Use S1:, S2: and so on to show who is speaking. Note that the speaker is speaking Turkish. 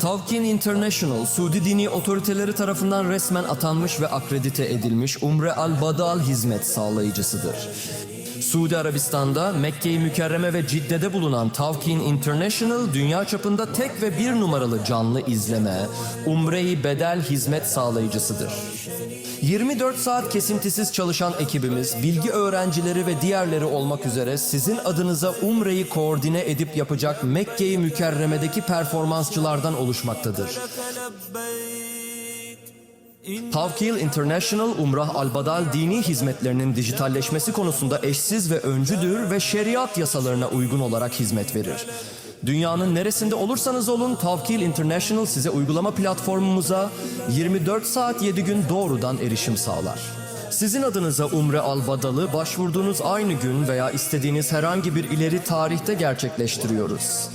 S1: Tavkin International, Suudi dini otoriteleri tarafından resmen atanmış ve akredite edilmiş Umre al-Badal hizmet sağlayıcısıdır. Suudi Arabistan'da Mekke-i Mükerreme ve Cidde'de bulunan Tavkin International, dünya çapında tek ve bir numaralı canlı izleme, Umre-i Bedel hizmet sağlayıcısıdır. 24 saat kesintisiz çalışan ekibimiz, bilgi öğrencileri ve diğerleri olmak üzere sizin adınıza Umre'yi koordine edip yapacak Mekke-i Mükerreme'deki performansçılardan oluşmaktadır. Tavkil International Umrah Al-Badal dini hizmetlerinin dijitalleşmesi konusunda eşsiz ve öncüdür ve şeriat yasalarına uygun olarak hizmet verir. Dünyanın neresinde olursanız olun Tavkil International size uygulama platformumuza 24 saat 7 gün doğrudan erişim sağlar. Sizin adınıza Umre Albadalı başvurduğunuz aynı gün veya istediğiniz herhangi bir ileri tarihte gerçekleştiriyoruz.